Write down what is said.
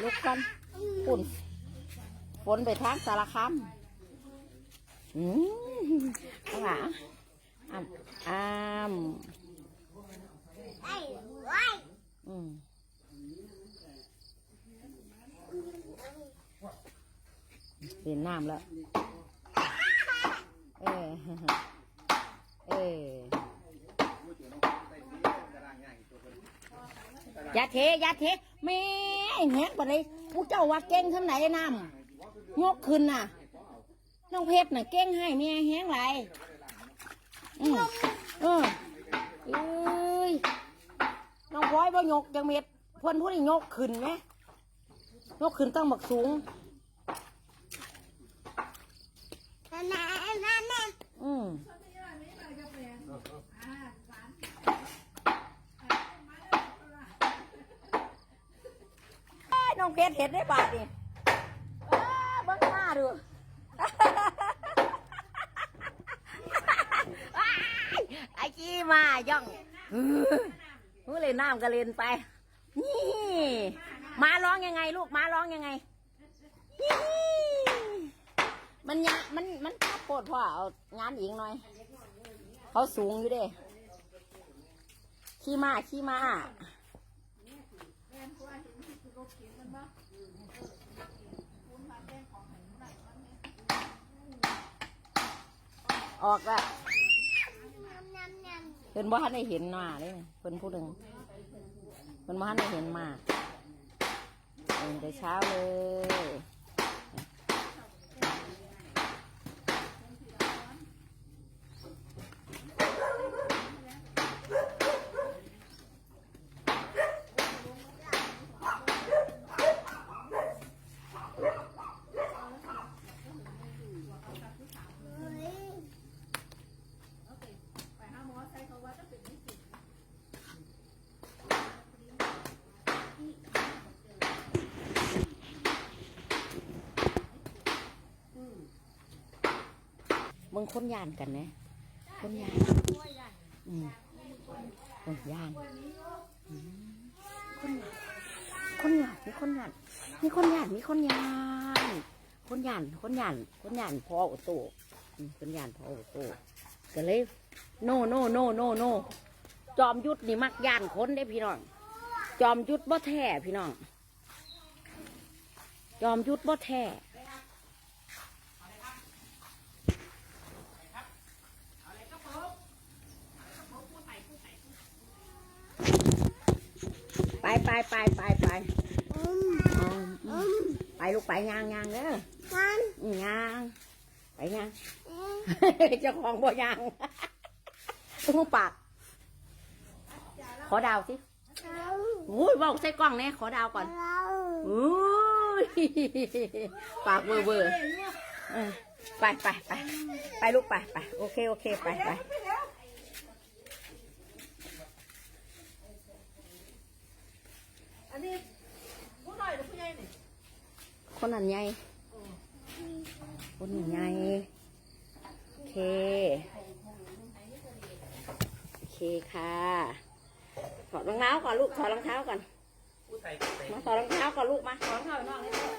ปุ่นฝนไปทางสารคามอืมเอาล่ะอ้ามอ้ามอืมเห็นน้ำแล้ว เออ เอออย่าเทอย่าเทม่ แหงกว่านี้ผู้เจ้าว่าเก่งทำไหนน้ำยกขึ้นน่ะ น้องเพชรน่ะเก่งให้แม่แหงไรอืมเออเอ้ยน้องพลอยบ่ยกจังเม็ดเพิ่นผู้นี้ยกขึ้นไหมยกขึ้นต้องบักสูงอืมเอ้ยน้อ งเพชรเห็นได้บาทนี่อ้าเบิ้งหน้าดูอ้ายไอ้กี้มาย่องมือเลยน้ำกระเล่นไป นี่ มาร้องยังไงลูกมาร้องยังไงนี่มันยะมันมันทับโปดพ่อเอางานหญิงหน่อย เขาสูงอยู่เด้ขี้มาขี้มา ออกละเพิ่นบ่ทันได้เห็นมาเลยเพิ่นผู้หนึ่งเพิ่นบ่ทันได้เห็นมาเดินแต่เช้าเลย มึงคนยานกันนะคนยานอืมคนยานอืมคนยานคนยานมีคนยานมีคนยานมีคนยานคนยานคนยานคนยานพอโอโต้อืมคนยานพอโอโต้ก็เลยโนโนโนโนโนจอมยุทธนี่มักยานคนได้พี่น้อง จอมยุทธบ่แท้พี่น้อง จอมยุทธบ่แท้ ไปไปไปไปไปอืมอืมไปลูกไปยางยางเด้ออืมยางไปยางเจ้าของบ่ยางตุ้งปากขอดาวสิอุ้ยบอกใส่กล้องแน่ขอดาวก่อนอุ้ยปากเบอร์เบอร์เออไปไปไปไปลูกไปไปโอเคโอเคไปไป อันนี้ผู้น้อยหรือผู้ใหญ่นี่ คนนั้นใหญ่คนนี้ใหญ่โอเค โอเคค่ะถอดรองเท้าก่อนลูกถอดรองเท้าก่อนมาถอดรองเท้าก่อนลูกมาถอดรองเท้าไปนอกเลย